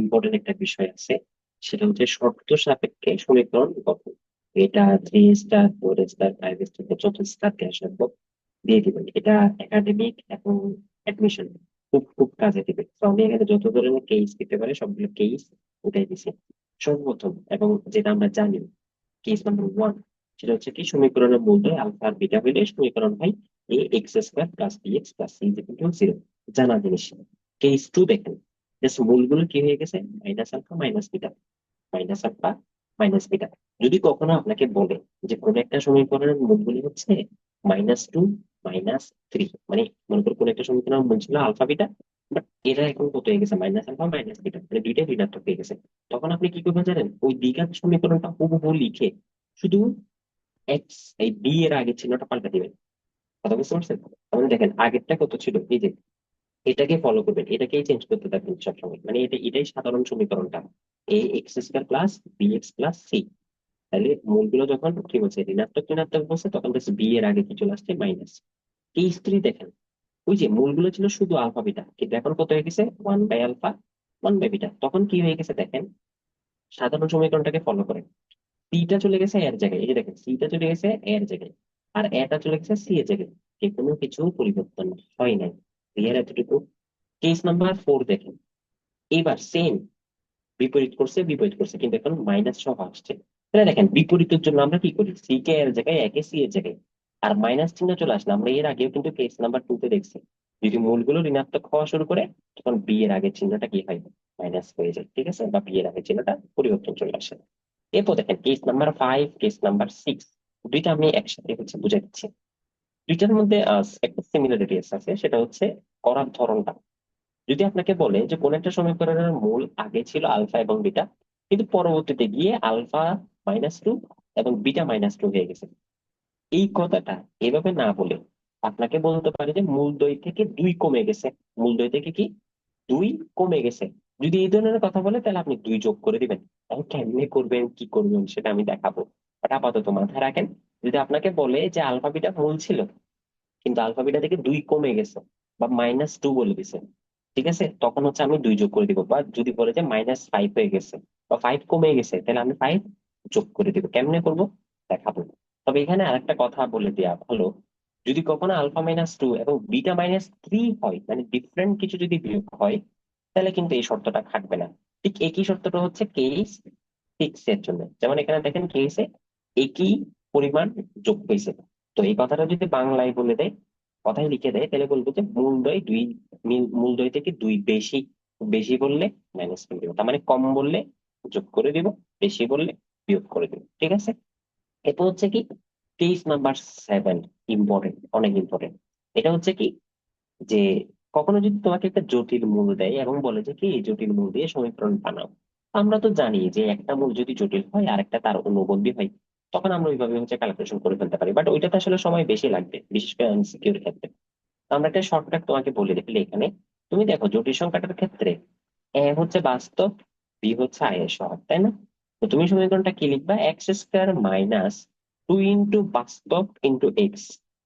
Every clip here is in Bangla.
ইম্পর্টেন্ট একটা বিষয় আছে। সেটা হচ্ছে শর্ত সাপেক্ষে সমীকরণ গঠন। এটা three star four star five star যত স্টার দেওয়া সম্ভব দিয়ে দিবেন। এটা একাডেমিক এবং অ্যাডমিশন খুব খুব কাজে দিবে। তো আমি এখানে যত ধরনের কেস দিতে পারে, সবগুলো কেস উঠাই দিছি। সর্বপ্রথম, এবং যেটা আমরা জানি কেস নাম্বার ওয়ান সেটা হচ্ছে কি? সমীকরণের মূল্য আলফা আর বিটা হইলে সমীকরণ হয় a x square plus b x plus c zero জানা জিনিস। কেস টু দেখেন। জাস্ট মূলগুলো কি হয়ে গেছে? Minus alpha minus beta minus alpha minus beta যদি কখনো আপনাকে বলে যে কোন একটা সমীকরণের মূলগুলি হচ্ছে মাইনাস টু মাইনাস থ্রি মানে মনে করো কোন একটা সমীকরণের মূল আলফা বিটা বাট এটা এখন কত হয়ে গেছে? মাইনাস আলফা মাইনাস বিটা মানে দুইটাই ঋণাত্মক হয়ে গেছে। তখন আপনি কি করবেন জানেন? ওই দ্বিঘাত সমীকরণটা হুবহু লিখে শুধু এক্স এই বি এর আগের চিহ্নটা পাল্টা দিবেন। কথা বুঝতে পারছেন? তাহলে দেখেন আগেরটা কত ছিল? এই যে এটাকে ফলো করবেন, এটাকেই চেঞ্জ করতে থাকবেন সবসময়। মানে এটা, এটাই সাধারণ সমীকরণটা। A x square plus b x plus c তাহলে মূলগুলো যখন কি বলছে ঋণাত্মক ঋণাত্মক বলছে, তখন হচ্ছে বি এর আগে কি চলে আসছে মাইনাস এই স্ত্রী দেখেন, ওই যে মূলগুলো ছিল শুধু আলফা বিটা কিন্তু এখন কত হয়ে গেছে? One by alpha one by beta তখন কি হয়ে গেছে দেখেন, সাধারণ সমীকরণটাকে ফলো করেন। সিটা চলে গেছে এর জায়গায়, এই যে দেখেন সিটা চলে গেছে এর জায়গায়, আর এটা চলে গেছে সি এর জায়গায়। কোনো কিছু পরিবর্তন হয় নাই। ক্লিয়ার এতটুকু। কেস নাম্বার ফোর দেখেন। এবার সেম বিপরীত করছে বিপরীত করছে, কিন্তু এখন মাইনাস সহ আসছে। তাহলে দেখেন, বিপরীতের জন্য আমরা কি করি? সি কে এর জায়গায় একে সি এর জায়গায়। আর মাইনাস চিহ্ন চলে আসলে আমরা এর আগেও কিন্তু কেস নাম্বার টু তে দেখছি। যদি মূলগুলো ঋণাত্মক হওয়া শুরু করে, তখন বি এর আগের চিহ্নটা কি হয়? মাইনাস হয়ে যায়, ঠিক আছে? বা বি এর আগের চিহ্নটা পরিবর্তন চলে আসে। এরপর দেখেন case number five case number six দুইটা আমি একসাথে হচ্ছে বুঝে দিচ্ছি। দুইটার মধ্যে একটা সিমিলারিটি আছে, সেটা হচ্ছে করার ধরনটা। যদি আপনাকে বলে যে কোন একটা সমীকরণের মূল আগে ছিল আলফা এবং বিটা, কিন্তু পরবর্তীতে গিয়ে আলফা মাইনাস টু এবং বিটা মাইনাস টু হয়ে গেছে। এই কথাটা এভাবে না বলে আপনাকে বলতে পারে যে মূলদ্বয় থেকে দুই কমে গেছে। মূলদ্বয় থেকে কি? দুই কমে গেছে। যদি এই ধরনের কথা বলে, তাহলে আপনি দুই যোগ করে দিবেন। এখন কেমনে করবেন, কি করবেন, সেটা আমি দেখাবো। বাট আপাতত মাথায় রাখেন, যদি আপনাকে বলে যে আলফা বিটা মূল ছিল, কিন্তু আলফা বিটা থেকে দুই কমে গেছে বা মাইনাস টু বলে দিছে। ঠিক আছে? তখন হচ্ছে আমি দুই যোগ করে দিব, বা যদি বলে যে মাইনাস ফাইভ হয়ে গেছে, বা ফাইভ কমে গেছে, তাহলে আমি ফাইভ যোগ করে দিব। কেমনে করব? দেখাবো। তবে এখানে আরেকটা কথা বলে দেওয়া ভালো যদি কখনো আলফা মাইনাস টু এবং বিটা মাইনাস থ্রি হয় মানে ডিফারেন্ট কিছু যদি বিয়োগ হয়, তাহলে কিন্তু এই শর্তটা খাটবে না। ঠিক একই শর্তটা হচ্ছে কেস সিক্স এর জন্য। যেমন এখানে দেখেন কেসে একই পরিমাণ যোগ হয়েছে। তো এই কথাটা যদি বাংলায় বলে দেয় কথায় লিখে দেয়, তাহলে বলব যে মূলদ্বয় দুই, মিল- মূলদ্বয় থেকে দুই বেশি বেশি বললে মাইনাস করে দিব। তার মানে কম বললে যোগ করে দিব, বেশি বললে বিয়োগ করে দিব। ঠিক আছে? এরপর হচ্ছে কি? কেস নাম্বার সেভেন ইম্পর্টেন্ট অনেক ইম্পর্টেন্ট এটা হচ্ছে কি? যে কখনো যদি তোমাকে একটা জটিল মূল দেয় এবং বলে যে, কি এই জটিল মূল দিয়ে সমীকরণ বানাও? আমরা তো জানি যে একটা মূল যদি জটিল হয় আর একটা তার অনুবন্ধী হয়। তখন আমরা ওইভাবে হচ্ছে ক্যালকুলেশন করে ফেলতে পারি। বাট ওইটাতে আসলে সময় বেশি লাগবে, বিশেষ করে এমসিকিউর ক্ষেত্রে। আমরা একটা শর্টকাট তোমাকে বলে দিলে এখানে। তুমি দেখো জটিল সংখ্যাটার ক্ষেত্রে এ হচ্ছে বাস্তব বি হচ্ছে আয়ের সহগ তাই না? তো তুমি সমীকরণটা কি লিখবা? X square minus two into বাস্তব ইন্টু এক্স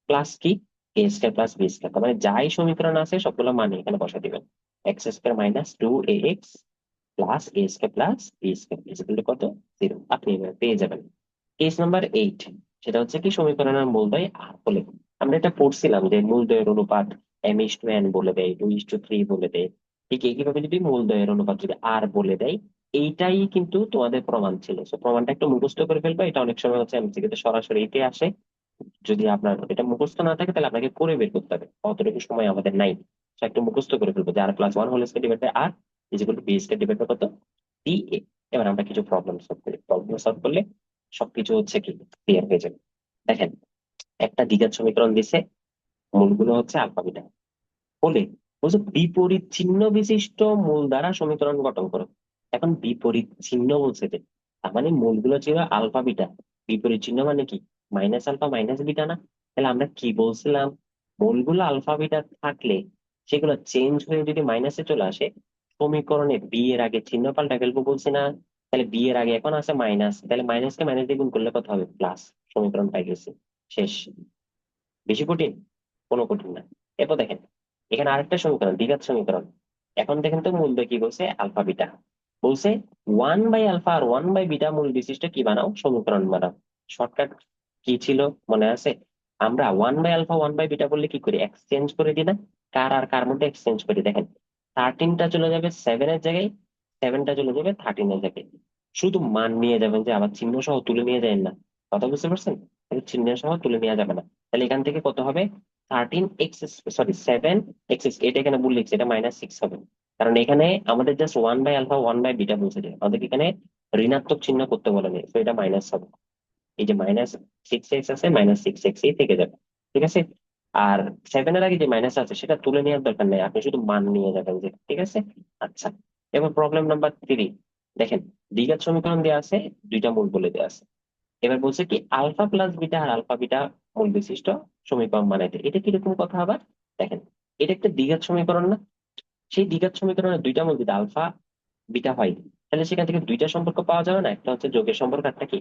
প্লাস কি? A square plus b square মানে যাই সমীকরণ আছে, সবগুলো মানে এখানে বসা দিবেন x square minus two a x plus a square plus b square কত? জিরো আপনি পেয়ে যাবেন। কেস নাম্বার এইট সেটা হচ্ছে কি সমীকরণের মূলদয় আর বলে। আমরা এটা পড়ছিলাম যে মূলদয়ের অনুপাত এম ইস টু এন বলে দেয় টু ইস টু থ্রি বলে দেয়। ঠিক একইভাবে যদি মূলদয়ের অনুপাত যদি আর বলে দেয়, এইটাই কিন্তু তোমাদের প্রমাণ ছিল। তো প্রমাণটা একটু মুখস্থ করে ফেলবে, এটা অনেক সময় হচ্ছে এমসিকিউ তে সরাসরি এতে আসে। যদি আপনার এটা মুখস্থ না থাকে, তাহলে আপনাকে করে বের করতে হবে। অতটুকু সময় আমাদের নাই। একটু মুখস্থ করে ফেলব যে r plus one whole square divide by r is equal to b square divide by কত? ডি এ এবার আমরা কিছু প্রবলেম সলভ করি। প্রবলেম সলভ করলে সবকিছু হচ্ছে কি ক্লিয়ার হয়ে যাবে। দেখেন, একটা দ্বিঘাত সমীকরণ দিছে, মূলগুলো হচ্ছে আলফা বিটা। বলে বলছে বিপরীত চিহ্ন বিশিষ্ট মূল দ্বারা সমীকরণ গঠন করো। এখন বিপরীত চিহ্ন বলছে যে, তার মানে মূলগুলো ছিল আলফা বিটা। বিপরীত চিহ্ন মানে কি? মাইনাস আলফা মাইনাস বিটা না? তাহলে আমরা কি বলছিলাম? মূলগুলো আলফা বিটা থাকলে সেগুলো চেঞ্জ হয়ে যদি মাইনাসে চলে আসে, সমীকরণে বি এর আগে চিহ্ন পাল্টা ফেলব বলছি না। তাহলে বি এর আগে এখন আছে মাইনাস তাহলে মাইনাস কে মাইনাস দিয়ে গুণ করলে কত হবে? প্লাস সমীকরণ পাই গেছি। শেষ। বেশি কঠিন? কোনো কঠিন না। এরপর দেখেন, এখানে আরেকটা সমীকরণ, দ্বিঘাত সমীকরণ। এখন দেখেন তো মূল কি বলছে? আলফা বিটা বলছে ওয়ান বাই আলফা আর ওয়ান বাই বিটা মূল বিশিষ্ট কি বানাও? সমীকরণ বানাও। শর্টকাট কি ছিল? মনে আছে? আমরা one by alpha one by beta বললে কি করি? এক্সচেঞ্জ করে দিই না কার আর কার মধ্যে এক্সচেঞ্জ করি? দেখেন থার্টিনটা চলে যাবে সেভেনের জায়গায়। সেভেনটা চলে যাবে থার্টিনের জায়গায় শুধু মান নিয়ে যাবেন যে আবার চিহ্ন সহ তুলে নিয়ে যায় না। কথা বুঝতে পারছেন? চিহ্ন সহ তুলে নেওয়া যাবে না। তাহলে এখান থেকে কত হবে? Thirteen x sorry seven x এটা এখানে ভুল লিখছে, এটা মাইনাস সিক্স হবে। কারণ এখানে আমাদের just one by alpha one by beta বলছে যে, আমাদের এখানে ঋণাত্মক চিহ্ন করতে বলেনি তো এটা মাইনাস হবে। এই যে মাইনাস সিক্স এক্স আছে মাইনাস সিক্স এক্স এই থেকে যাবে, ঠিক আছে? আর সেভেন এর আগে যে মাইনাস আছে, সেটা তুলে নেওয়ার দরকার নেই, আপনি শুধু মান নিয়ে যাবেন যে, ঠিক আছে? আচ্ছা। এবার প্রবলেম নাম্বার থ্রি দেখেন দ্বিঘাত সমীকরণ দেওয়া আছে, দুইটা মূল বলে দেওয়া আছে। এবার বলছে কি আলফা প্লাস বিটা আর আলফা বিটা মূল বিশিষ্ট সমীকরণ বানাইতে এটা কীরকম কথা আবার? দেখেন, এটা একটা দ্বিঘাত সমীকরণ না। সেই দ্বিঘাত সমীকরণের দুইটা মূল যদি আলফা বিটা হয়, তাহলে সেখান থেকে দুইটা সম্পর্ক পাওয়া যাবে না। একটা হচ্ছে যোগের সম্পর্ক একটা কি?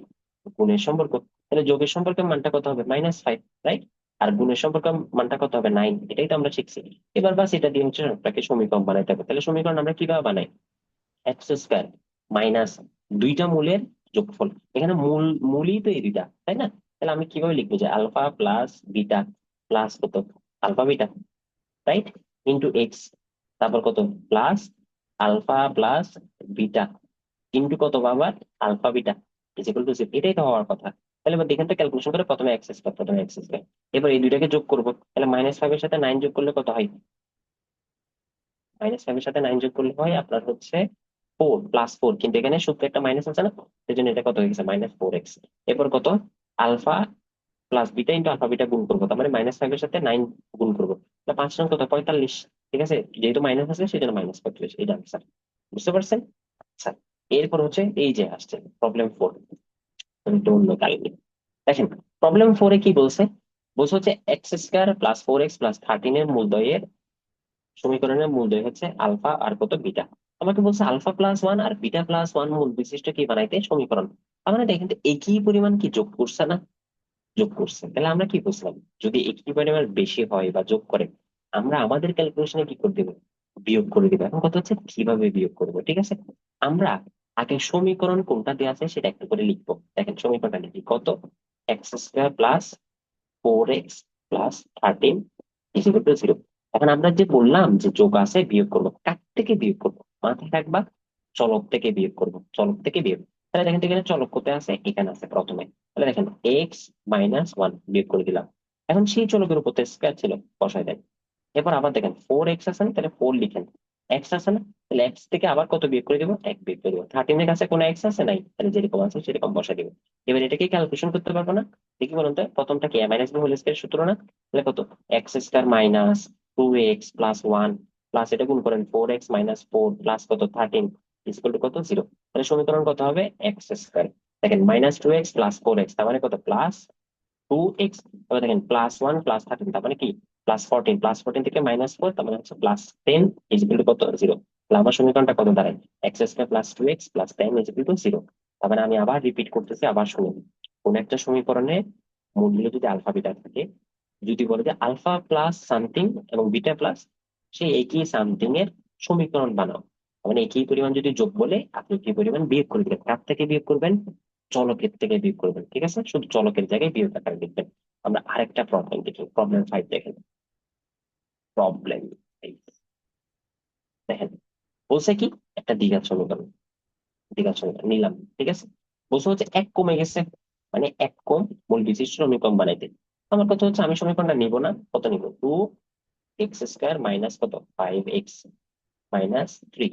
গুণের সম্পর্ক। তাহলে যোগের সম্পর্কের মানটা কত হবে? মাইনাস ফাইভ রাইট আর গুণের সম্পর্কের মানটা কত হবে? নাইন এটাই তো আমরা শিখছি। এবার বাস এটা দিয়ে হচ্ছে আপনাকে সমীকরণ বানাইতে হবে। তাহলে সমীকরণ আমরা কীভাবে বানাই? এক্স স্কোয়ার মাইনাস দুইটা মূলের যোগফল। এখানে মূল, মূলই তো এই দুইটা, তাই না? তাহলে আমি কীভাবে লিখব যে আলফা প্লাস বিটা প্লাস কত? Alpha beta right into x তারপর কত? Plus alpha plus beta into কত আবার alpha beta is equal to এটাই তো হওয়ার কথা। তাহলে এবার এখান থেকে ক্যালকুলেশন করে প্রথমে এক্স স্কোয়ার প্রথমে এক্স স্কোয়ার এবার এই দুইটাকে যোগ করব, তাহলে মাইনাস ফাইভ এর সাথে নাইন যোগ করলে কত হয়? মাইনাস ফাইভ এর সাথে নাইন যোগ করলে হয় আপনার হচ্ছে ফোর প্লাস ফোর কিন্তু এখানে সূত্রে একটা মাইনাস আছে না? সেই জন্য এটা কত হয়ে গেছে? মাইনাস ফোর এক্স এরপর কত? Alpha plus beta into alpha beta গুণ করব। তার মানে মাইনাস ফাইভ এর সাথে নাইন গুণ করব। তাহলে পাঁচ নং কত? পঁয়তাল্লিশ। ঠিক আছে? যেহেতু মাইনাস আছে সেই জন্য মাইনাস পঁয়তাল্লিশ এটা আনসার বুঝতে পারছেন? আচ্ছা এরপর হচ্ছে এই যে আসছে প্রবলেম ফোর একটু অন্য কাহিনী দেখেন প্রবলেম ফোরে কি বলছে? বলছে হচ্ছে x square plus four x plus thirteen এর মূলদয়ের সমীকরণের মূলদয় হচ্ছে আলফা আর কত বিটা আমাকে বলছে আলফা প্লাস ওয়ান আর বিটা প্লাস ওয়ান মূল বিশিষ্ট কি বানাইতে? সমীকরণ। তার মানে দেখেন তো একই পরিমাণ কি যোগ করছে না? যোগ করছে। তাহলে আমরা কি বুঝলাম? যদি একই পরিমাণ বেশি হয় বা যোগ করে, আমরা আমাদের ক্যালকুলেশনে কি করে দিব? বিয়োগ করে দিব। এখন কথা হচ্ছে কীভাবে বিয়োগ করব, ঠিক আছে? আমরা আগে সমীকরণ কোনটা দেওয়া আছে সেটা একটু করে লিখব। দেখেন সমীকরণটা লিখি। কত? X square plus four x plus thirteen zero এখন আমরা যে বললাম যে যোগ আছে বিয়োগ করব, কার থেকে বিয়োগ করব? মাথায় রাখবা, চলক থেকে বিয়োগ করব, চলক থেকে বিয়োগ। তাহলে দেখেন এখানে চলক কোথায় আছে? এখানে আছে প্রথমে। তাহলে দেখেন এক্স মাইনাস ওয়ান বিয়োগ করে দিলাম। এখন সেই চলকের উপর স্কোয়ার ছিল, বসায় দেন এরপর আবার দেখেন ফোর এক্স আছে, তাহলে ফোর লিখেন এক্স আছে না? তাহলে এক্স থেকে আবার কত বিয়োগ করে দিব? এক বিয়োগ করে দিব। থার্টিনের কাছে কোনো এক্স আছে? নাই। তাহলে যেরকম আছে, সেরকম বসা দিব। এবার এটাকে ক্যালকুলেশন করতে পারব না। দেখি বলুন তো, প্রথমটা কি মাইনাস বি হোল স্কোয়ার সূত্র না? তাহলে কত? X square minus two x plus one plus এটা গুণ করেন four x minus four plus কত? থার্টিন ইকুয়াল টু কত? জিরো তাহলে সমীকরণ কত হবে? এক্স স্কোয়ার দেখেন minus two x plus four x তার মানে কত? প্লাস টু এক্স তারপর দেখেন প্লাস ওয়ান প্লাস থার্টিন তার মানে কি? প্লাস ফোরটিন প্লাস ফোরটিন থেকে মাইনাস ফোর তার মানে হচ্ছে plus ten is equal to কত? জিরো তাহলে আমার সমীকরণটা কত দাঁড়ায়? X square plus two x plus ten is equal to zero তার মানে আমি আবার রিপিট করতেছি, আবার শুনুন কোন একটা সমীকরণে মূলগুলো যদি আলফা বিটা থাকে, যদি বলে যে আলফা প্লাস সামথিং এবং বিটা প্লাস সেই একই সামথিং এর সমীকরণ বানাও। মানে একই পরিমাণ যদি যোগ বলে, আপনি কি পরিমাণ বিয়োগ করে দিবেন। কার থেকে বিয়োগ করবেন? চলকের থেকে বিয়োগ করবেন, ঠিক আছে? শুধু চলকের জায়গায় বিয়োগ আকারে লিখবেন? আমরা আরেকটা প্রবলেম দেখি প্রবলেম ফাইভ দেখেন। প্রবলেম দেখেন, বলছে কি? একটা দ্বিঘাত সমীকরণ দ্বিঘাত সমীকরণ নিলাম, ঠিক আছে? বলছে হচ্ছে এক কমে গেছে মানে এক কম, মূল বিশিষ্ট সমীকরণ বানাইতে। আমার কথা হচ্ছে আমি সমীকরণটা নিব না, কত নিব? টু এক্স স্কোয়ার মাইনাস কত? Five x minus three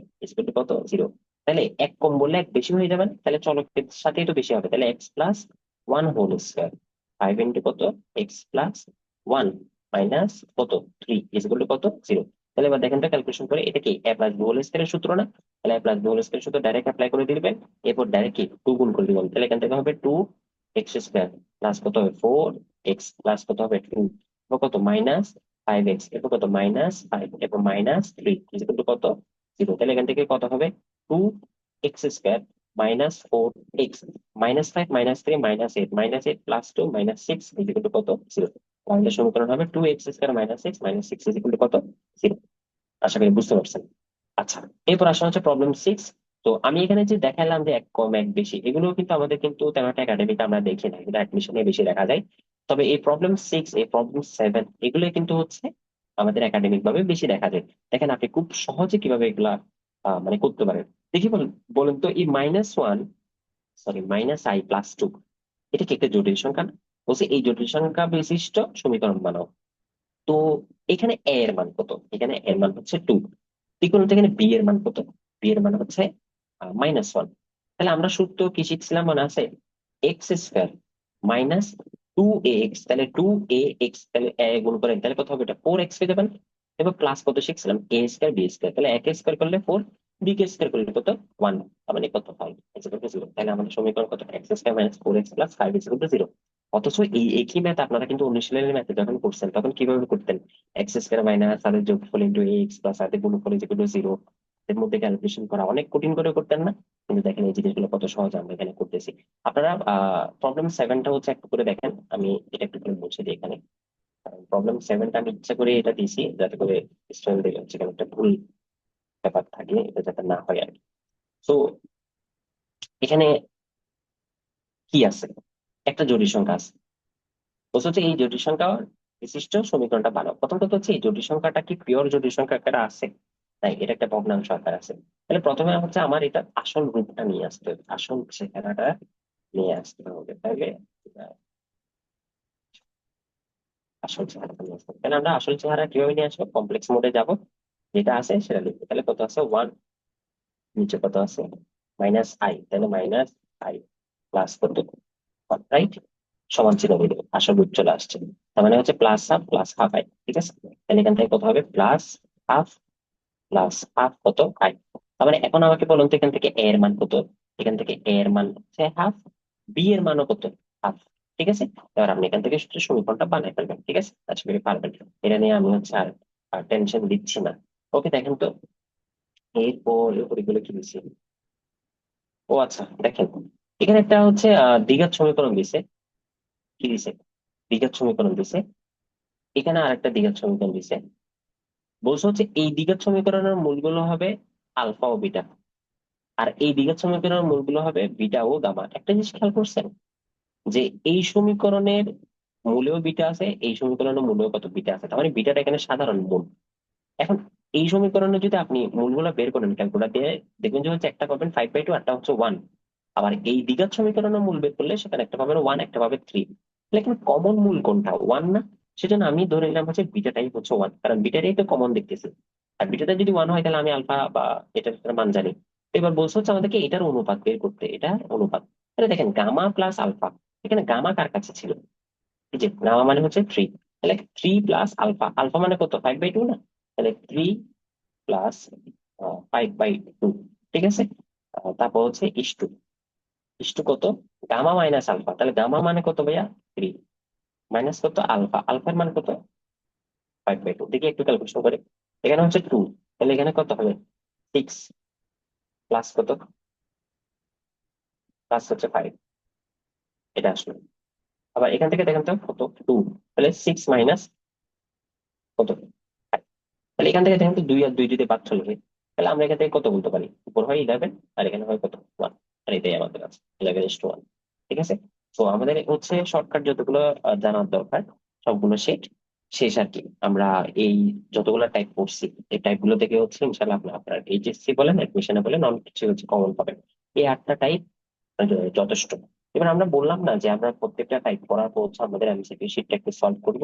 to কত? জিরো তাহলে এক কম বললে এক বেশি হয়ে যাবে তাহলে চলকের সাথেই তো বেশি হবে। তাহলে x plus one whole square five into কত? এক্স প্লাস ওয়ান মাইনাস কত? থ্রি টু কত? জিরো তাহলে এবার দেখেন তো ক্যালকুলেশন করে, এটা কি? এ প্লাস বি হোল স্কোয়ারের সূত্র না? তাহলে এ প্লাস বি হোল স্কোয়ারের সূত্র ডাইরেক্ট অ্যাপ্লাই করে দিবেন, এরপর ডাইরেক্ট কি? টু গুণ করে দিবেন। তাহলে এখান থেকে হবে টু এক্স স্কোয়ার প্লাস কত হবে? ফোর এক্স প্লাস কত হবে? টু কত? মাইনাস ফাইভ এক্স এরপর কত? মাইনাস ফাইভ এরপর মাইনাস থ্রি ইকুয়াল টু কত? জিরো তাহলে এখান থেকে কত হবে? Two x square minus four x minus five minus three minus eight minus eight plus two minus six equal to কত? জিরো সমীকরণ হবে two x square minus six minus six equal to কত? জিরো আশা করি বুঝতে পারছেন। আচ্ছা এরপর আসা হচ্ছে প্রবলেম সিক্স তো আমি এখানে যে দেখালাম যে এক কম, এক বেশি এগুলো কিন্তু আমাদের কিন্তু তেমন একটা একাডেমিতে আমরা দেখি না। কিন্তু অ্যাডমিশনে বেশি দেখা যায়। তবে এই প্রবলেম সিক্স এই প্রবলেম সেভেন এগুলো কিন্তু হচ্ছে আমাদের একাডেমিক ভাবে বেশি দেখা যায়। দেখেন আপনি খুব সহজে কীভাবে এগুলা মানে করতে পারেন। দেখি বলেন বলুন তো এই minus one sorry minus i plus two এটা কি একটা জটিল সংখ্যা বলছে এই জটিল সংখ্যা বিশিষ্ট সমীকরণ বানাও। তো এখানে এ এর মান কত? এখানে এর মান হচ্ছে টু এখানে বি এর মান কত? বি এর মান হচ্ছে মাইনাস ওয়ান তাহলে আমরা সূত্র কি শিখছিলাম মনে আছে? X square minus two a x তাহলে টু এ এক্স তাহলে এ গুণ করেন তাহলে কত হবে এটা? ফোর এক্স পেতে পারেন। এবার প্লাস কত শিখছিলাম? এ স্কোয়ার বি স্কোয়ার তাহলে এক স্কোয়ার করলে ফোর বি কে স্কোয়ার করলে কত? ওয়ান তার মানে কত? ফাইভ এক্স জিরো তাহলে আমাদের সমীকরণ কত? X square minus four x plus five zero অথচ এই একই ম্যাথ আপনারা কিন্তু অনুশীলনের ম্যাথে যখন করছেন, তখন কীভাবে করতেন? এক্স স্কোয়ার মাইনাস তাদের যোগফল ইন্টু এক্স প্লাস গুণফল ইকুয়াল টু জিরো এর মধ্যে ক্যালকুলেশন করা অনেক কঠিন করে করতেন না। কিন্তু দেখেন এই জিনিসগুলো কত সহজ আমরা এখানে করতেছি। আপনারা প্রবলেম সেভেনটা হচ্ছে একটু করে দেখেন। আমি এটা একটু করে মুছে দিই এখানে। প্রবলেম সেভেনটা আমি ইচ্ছা করে এটা দিয়েছি, যাতে করে স্টুডেন্টদের হচ্ছে একটা ভুল ব্যাপার থাকে এটা যাতে না হয় আর কি তো এখানে কি আছে একটা জটিল সংখ্যা আছে। বলছে হচ্ছে এই জটিল সংখ্যা বিশিষ্ট সমীকরণটা ভালো। প্রথম কথা হচ্ছে এই জটিল সংখ্যাটা কি পিওর জটিল সংখ্যা আকারে আছে? তাই এটা একটা ভগ্নাংশ আকার আছে। তাহলে প্রথমে হচ্ছে আমার এটা আসল রূপটা নিয়ে আসতে হবে। আসল চেহারাটা নিয়ে আসতে হবে। তাহলে আসল চেহারাটা নিয়ে আসতে হবে। তাহলে আমরা আসল চেহারা কীভাবে নিয়ে আসব? কমপ্লেক্স মোডে যাব। যেটা আছে সেটা লিখব তাহলে কত আছে ওয়ান নিচে কত আছে মাইনাস আই তাহলে মাইনাস আই প্লাস কত রাইট সমান চিহ্ন দিয়ে দেবো আসল রূপ চলে আসছে তার মানে হচ্ছে plus half plus half i ঠিক আছে তাহলে এখান থেকে কত হবে প্লাস হাফ প্লাস হাফ কত আই তার মানে এখন আমাকে বলুন তো এখান থেকে এর মান কত এখান থেকে এর মান হচ্ছে হাফ বি এর মানও কত হাফ ঠিক আছে এবার আপনি এখান থেকে সমীকরণটা বানাই ফেলবেন ঠিক আছে আশা করি পারবেন এটা নিয়ে আমি হচ্ছে আর টেনশন দিচ্ছি না ওকে দেখেন তো এরপর এগুলো কি দিচ্ছে ও আচ্ছা দেখেন, এখানে একটা হচ্ছে দ্বিঘাত সমীকরণ দিছে কি দিছে দ্বিঘাত সমীকরণ দিছে এখানে আরেকটা দ্বিঘাত সমীকরণ দিছে বলছে হচ্ছে, এই দ্বিঘাত সমীকরণের মূলগুলো হবে আলফা ও বিটা। আর এই দ্বিঘাত সমীকরণের মূলগুলো হবে বিটা ও গামা। একটা জিনিস খেয়াল করছেন? যে এই সমীকরণের মূলেও বিটা আছে, এই সমীকরণের মূলেও কত বিটা আছে? তার মানে বিটাটা এখানে সাধারণ মূল। এখন এই সমীকরণে যদি আপনি মূলগুলো বের করেন ক্যালকুলেটর দিয়ে দেখবেন যে হচ্ছে একটা পাবেন ফাইভ বাই টু একটা হচ্ছে ওয়ান আবার এই দ্বিঘাত সমীকরণের মূল বের করলে সেখানে একটা পাবেন ওয়ান একটা পাবে থ্রি লেকিন কমন মূল কোনটা? ওয়ান না? সেজন্য আমি ধরে নিলাম হচ্ছে বিটাটাই হচ্ছে ওয়ান কারণ বিটাটাই তো কমন দেখতেছি। আর বিটাটা যদি ওয়ান হয়, তাহলে আমি আলফা বা এটার মান জানি। এবার বলছে হচ্ছে আমাদেরকে এটার অনুপাত বের করতে এটা অনুপাত। তাহলে দেখেন গামা প্লাস আলফা এখানে গামা কার কাছে ছিল? এই যে গামা মানে হচ্ছে থ্রি তাহলে থ্রি প্লাস আলফা আলফা মানে কত? ফাইভ বাই টু না? তাহলে three plus five by two ঠিক আছে? তারপর হচ্ছে ইস টু ইস টু কত? গামা মাইনাস আলফা তাহলে গামা মানে কত ভাইয়া? থ্রি মাইনাস কত? আলফা আলফার মান কত? ফাইভ বাই টু দেখি একটু ক্যালকুলেশন করে। এখানে হচ্ছে টু তাহলে এখানে কত হবে? সিক্স প্লাস কত? প্লাস হচ্ছে ফাইভ এটা আসলো। আবার এখান থেকে দেখেন তো কত? টু তাহলে সিক্স মাইনাস কত। তাহলে এখান থেকে দেখেন তো দুই আর দুই যদি বাদ চলে তাহলে আমরা এখান থেকে কত বলতে পারি? উপর হয় ইলেভেন আর এখানে হয় কত? ওয়ান আর এটাই আমাদের আছে ইলেভেন ইস টু ওয়ান ঠিক আছে? তো আমাদের হচ্ছে শর্টকাট যতগুলো জানার দরকার, সবগুলো সেট শেষ আর কি। আমরা এই যতগুলো টাইপ করছি, এই টাইপগুলো থেকে হচ্ছে ইনশাল্লাহ আপনার আপনার এইচএসসি বলেন অ্যাডমিশনে বলেন অনেক কিছু হচ্ছে কমন পাবেন। এই আটটা টাইপ যথেষ্ট। এবার আমরা বললাম না যে আমরা প্রত্যেকটা টাইপ করার পর হচ্ছে আমাদের এমসিকিউ শিটটা একটু সলভ করব।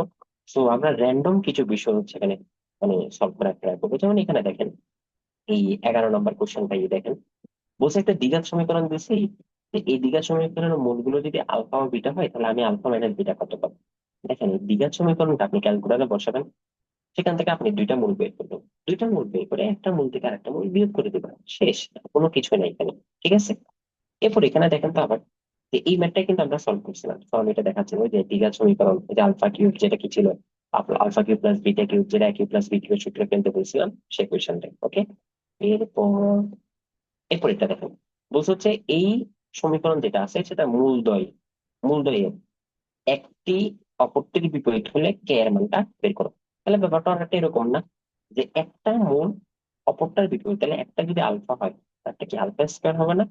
সো আমরা র্যান্ডম কিছু বিষয় হচ্ছে এখানে মানে সলভ করার ট্রাই করব। যেমন এখানে দেখেন, এই এগারো নম্বর কোশ্চেনটা এই দেখেন। বলছে একটা দ্বিঘাত সমীকরণ যে এই দ্বিঘাত সমীকরণের মূলগুলো যদি আলফা ও বিটা হয়, তাহলে আমি আলফা মাইনাস বিটা কত পাবো? দেখেন, এই দ্বিঘাত সমীকরণটা আপনি ক্যালকুলেটরে বসাবেন। সেখান থেকে আপনি দুইটা মূল বের করবেন দুইটা মূল বের করে একটা মূল থেকে আরেকটা মূল বিয়োগ করে দিবেন। শেষ, কোনো কিছু নাই এখানে। ঠিক আছে? এরপর এখানে দেখেন তো আবার, যে এই ম্যাথটাই কিন্তু আমরা সলভ করছিলাম। আমি এটা ওই যে দ্বিঘাত সমীকরণ যে আলফা কিউব যেটা কি ছিল? Alpha cube plus beta cube যেটা কিউব প্লাস বি কিউব সূত্রে ফেলতে বলছিলাম সেই কোয়েশনটা ওকে এরপর এরপর এটা দেখেন বলছে হচ্ছে এই সমীকরণ যেটা আছে, সেটা মূলদ্বয় মূলদ্বয়ের একটি অপরটির বিপরীত হলে কে এর মানটা বের করো। তাহলে ব্যাপারটা অনেকটা এরকম না, যে একটা মূল অপরটার বিপরীত, তাহলে একটা যদি আলফা হয় একটা কি আলফা স্কোয়ার হবে না?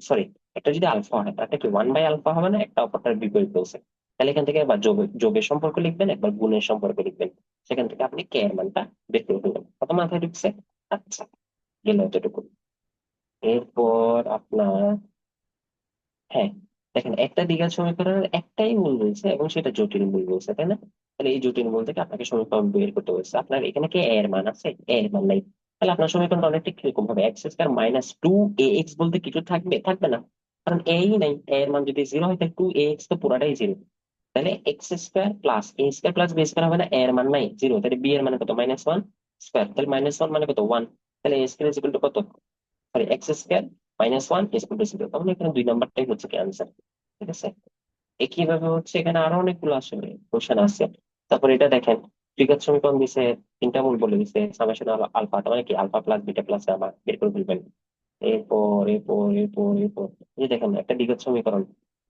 সরি একটা যদি আলফা হয়, তারটা কি ওয়ান বাই আলফা হবে না? একটা অপরটার বিপরীত বলছে। তাহলে এখান থেকে একবার যোগ যোগের সম্পর্ক লিখবেন, একবার গুণের সম্পর্ক লিখবেন। সেখান থেকে আপনি কে এর মানটা বের করে ফেলবেন। কত মাথায় ঢুকছে? আচ্ছা গেল এতটুকু। এরপর আপনার হ্যাঁ দেখেন একটা দ্বিঘাত সমীকরণের একটাই মূল রয়েছে এবং সেটা জটিল মূল রয়েছে, তাই না? তাহলে এই জটিল মূল থেকে আপনাকে সমীকরণ বের করতে হয়েছে। আপনার এখানে কে এর মান আছে এ এর মান নাই। তাহলে আপনার সমীকরণটা অনেকটা কীরকম হবে? X square minus two a x বলতে কিছু থাকবে? থাকবে না। কারণ এই নাই এর মান যদি জিরো হয়, তাহলে টু এ এক্স তো পুরাটাই জিরো তাহলে x square plus a square plus b square হবে না এ এর মান নাই জিরো তাহলে বি এর মানে কত মাইনাস ওয়ান স্কয়ার তাহলে মাইনাস ওয়ান মানে কত ওয়ান তাহলে এ স্কয়ার ইকুয়াল টু কত sorry x square minus one is equal to zero তাহলে এখানে দুই নাম্বারটাই হচ্ছে কি আনসার ঠিক আছে একইভাবে হচ্ছে এখানে আরও অনেকগুলো আসলে কোশ্চেন আছে তারপর এটা দেখেন দ্বিঘাত সমীকরণ দিছে তিনটা মূল বলে দিছে সামেশন আলফা তার মানে কি alpha plus beta plus gamma বের করে ফেলবেন এরপর এরপর এরপর এরপর এই যে দেখেন একটা দ্বিঘাত সমীকরণ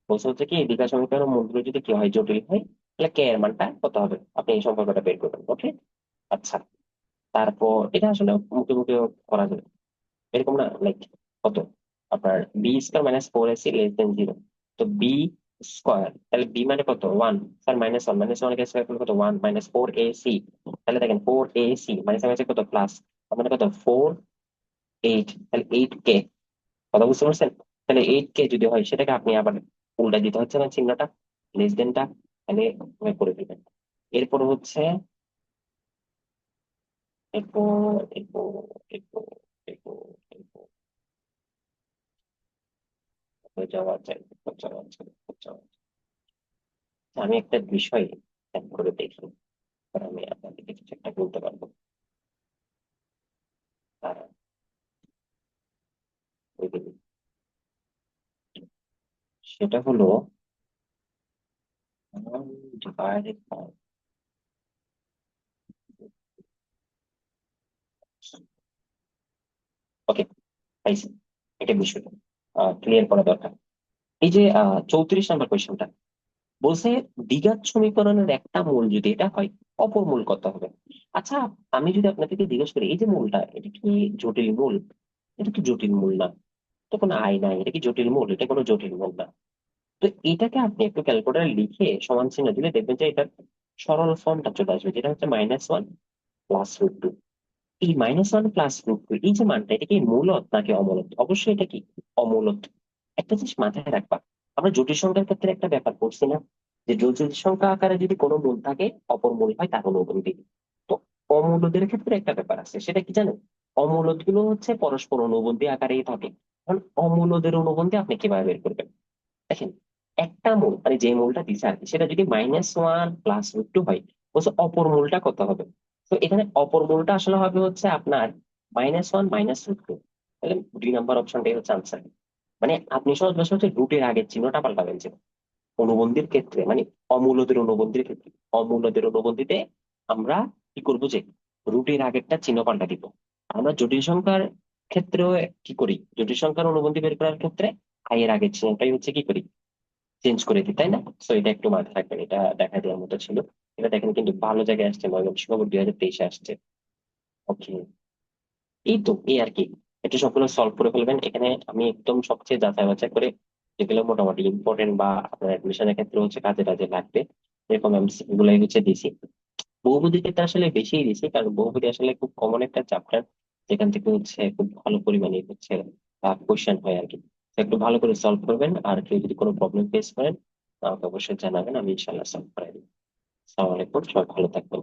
বলছে হচ্ছে কি দ্বিঘাত সমীকরণ মূলগুলো যদি কি হয় জটিল হয়, তাহলে কে এর মানটা কত হবে? আপনি এই সম্পর্কটা বের করবেন ওকে আচ্ছা তারপর এটা আসলে মুখে মুখে করা যাবে। এরকম না লাইক কত? আপনার B square minus four AC less than zero তো বি স্কোয়ার তাহলে বি মানে কত? One sir minus one minus one square করলে কত? One minus four A C তাহলে দেখেন four A C minus minus কত? প্লাস মানে কত? ফোর এইট তাহলে এইট কে কথা বুঝতে পারছেন? তাহলে এইট কে যদি হয়, সেটাকে আপনি আবার উল্টা দিতে হচ্ছে না, চিহ্নটা লেস দেনটা তাহলে করে দিবেন এরপর হচ্ছে। আমি একটা বিষয় করে দেখি আমি আপনাদেরকে কিছু একটা বলতে পারব ওইগুলি। সেটা হলো one divided by ওকে পাইছি এটা বিষয়টা ক্লিয়ার করা দরকার। এই যে চৌত্রিশ নাম্বার কোয়েশ্চেনটা বলছে দ্বিঘাত সমীকরণের একটা মূল যদি এটা হয়, অপর মূল কত হবে? আচ্ছা আমি যদি আপনাদেরকে জিজ্ঞেস করি, এই যে মূলটা, এটা কি জটিল মূল? এটা কি জটিল মূল না? তো কোনো আয় নাই, এটা কি জটিল মূল? এটা কোনো জটিল মূল না। তো এটাকে আপনি একটু ক্যালকুলেটারে লিখে সমান চিহ্ন দিলে দেখবেন যে এটার সরল ফর্মটা চলে আসবে, যেটা হচ্ছে minus one plus root two এই minus one plus root two এই যে মানটা, এটা কি মূলত নাকি অমূলত? অবশ্যই এটা কি অমূলত। একটা জিনিস মাথায় রাখবা, আমরা জটিল সংখ্যার ক্ষেত্রে একটা ব্যাপার করছি না, যে জটিল সংখ্যা আকারে যদি কোনো মূল থাকে, অপর মূল হয়, তার অনুবন্ধী তো অমূলদের ক্ষেত্রে একটা ব্যাপার আছে, সেটা কি জানো? অমূলদগুলো হচ্ছে পরস্পর অনুবন্ধী আকারেই থাকে। কারণ অমূলদের অনুবন্ধী আপনি কীভাবে বের করবেন? দেখেন, একটা মূল মানে যে মূলটা দিছে আর কি, সেটা যদি minus one plus root two হয়, বলছে অপর মূলটা কত হবে? তো এখানে অপর মূলটা আসলে হবে হচ্ছে আপনার minus one minus root two তাহলে দুই নাম্বার অপশনটাই হচ্ছে আনসার মানে আপনি সহজ ভাষা হচ্ছে রুটের আগের চিহ্নটা পাল্টাবেন যে অনুবন্ধীর ক্ষেত্রে মানে অমূলদের অনুবন্ধীর ক্ষেত্রে। অমূলদের অনুবন্ধীতে আমরা কি করব যে রুটের আগেরটা চিহ্ন পাল্টা দিব। আমরা জটিল সংখ্যার ক্ষেত্রেও কি করি? জটিল সংখ্যার অনুবন্ধী বের করার ক্ষেত্রে আই এর আগের চিহ্নটাই হচ্ছে কি করি? চেঞ্জ করে দিই, তাই না? তো এটা একটু মাথায় রাখবেন, এটা দেখা দেওয়ার মতো ছিল। এটা দেখেন কিন্তু ভালো জায়গায় আসছে, ময়মনসিংহ দুই হাজার তেইশে আসছে। ওকে এই তো, এই আর কি। এটা সবগুলো সলভ করে ফেলবেন। এখানে আমি একদম সবচেয়ে যাচাই বাছাই করে যেগুলো মোটামুটি ইম্পর্টেন্ট বা আপনার অ্যাডমিশনের ক্ষেত্রে হচ্ছে কাজে কাজে লাগবে, এরকম এমসিকিউ গুলাই হচ্ছে দিছি। বহুপদী ক্ষেত্রে আসলে বেশি দিছি, কারণ বহুপদী আসলে খুব কমন একটা চ্যাপ্টার যেখান থেকে হচ্ছে খুব ভালো পরিমাণে হচ্ছে কোয়েশ্চেন হয় আর কি একটু ভালো করে সলভ করবেন, আর কেউ যদি কোনো প্রবলেম ফেস করেন, আমাকে অবশ্যই জানাবেন, আমি ইনশাল্লাহ সলভ করে দিই আসসালামু আলাইকুম, সবাই ভালো থাকবেন।